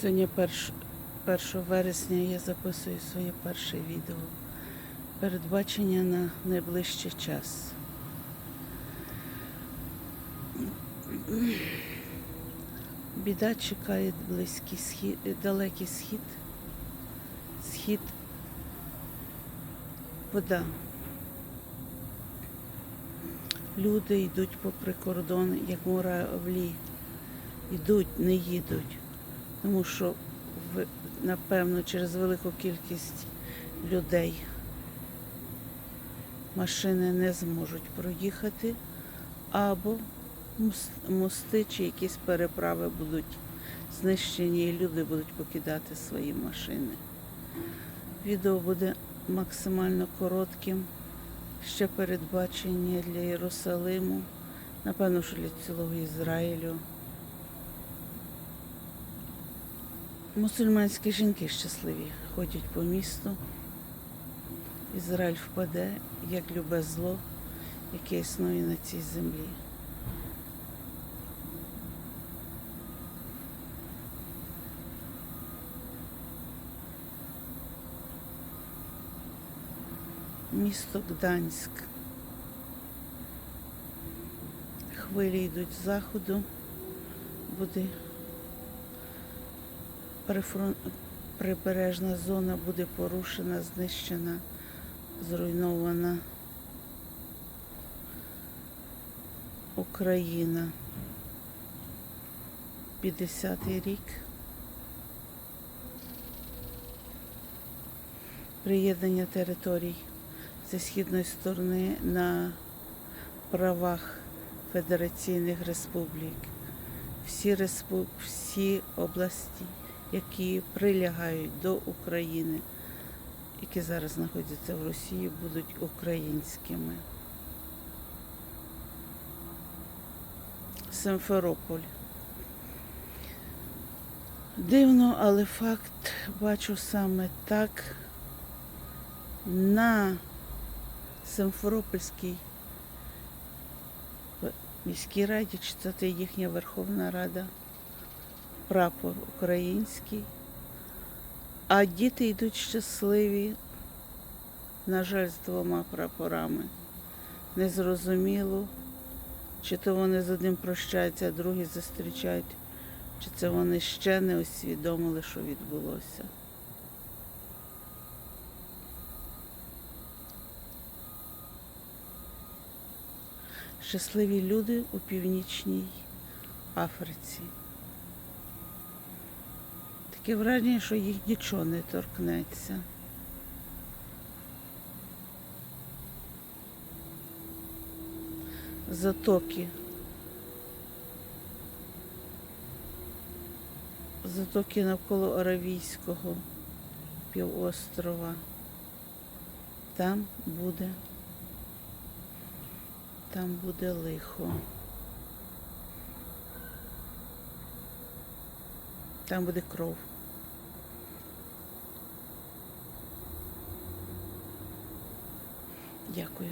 Сьогодні 1, 1 вересня я записую своє перше відео. Передбачення на найближчий час. Біда чекає близький схід, далекий схід. Схід вода. Люди йдуть попри кордон, як муравлі. Йдуть, не їдуть. Тому що, напевно, через велику кількість людей машини не зможуть проїхати, або мости чи якісь переправи будуть знищені, і люди будуть покидати свої машини. Відео буде максимально коротким. Ще передбачення для Єрусалиму, напевно, що для цілого Ізраїлю. Мусульманські жінки щасливі ходять по місту. Ізраїль впаде, як любе зло, яке існує на цій землі. Місто Гданськ. Хвилі йдуть з заходу, буде прибережна зона буде порушена, знищена, зруйнована Україна. 50-й рік. Приєднання територій зі східної сторони на правах федераційних республік. Всі, респу... всі області, які прилягають до України, які зараз знаходяться в Росії, будуть українськими. Симферополь. Дивно, але факт бачу саме так. На Симферопольській міській раді, чи це їхня Верховна Рада, прапор український, а діти йдуть щасливі, на жаль, з двома прапорами. Незрозуміло, чи то вони з одним прощаються, а другий зустрічають, чи це вони ще не усвідомили, що відбулося. щасливі люди у північній Африці. Таке враження, що їх нічого не торкнеться. Затоки. Затоки навколо Аравійського півострова. Там буде там буде лихо. Там буде кров. Дякую.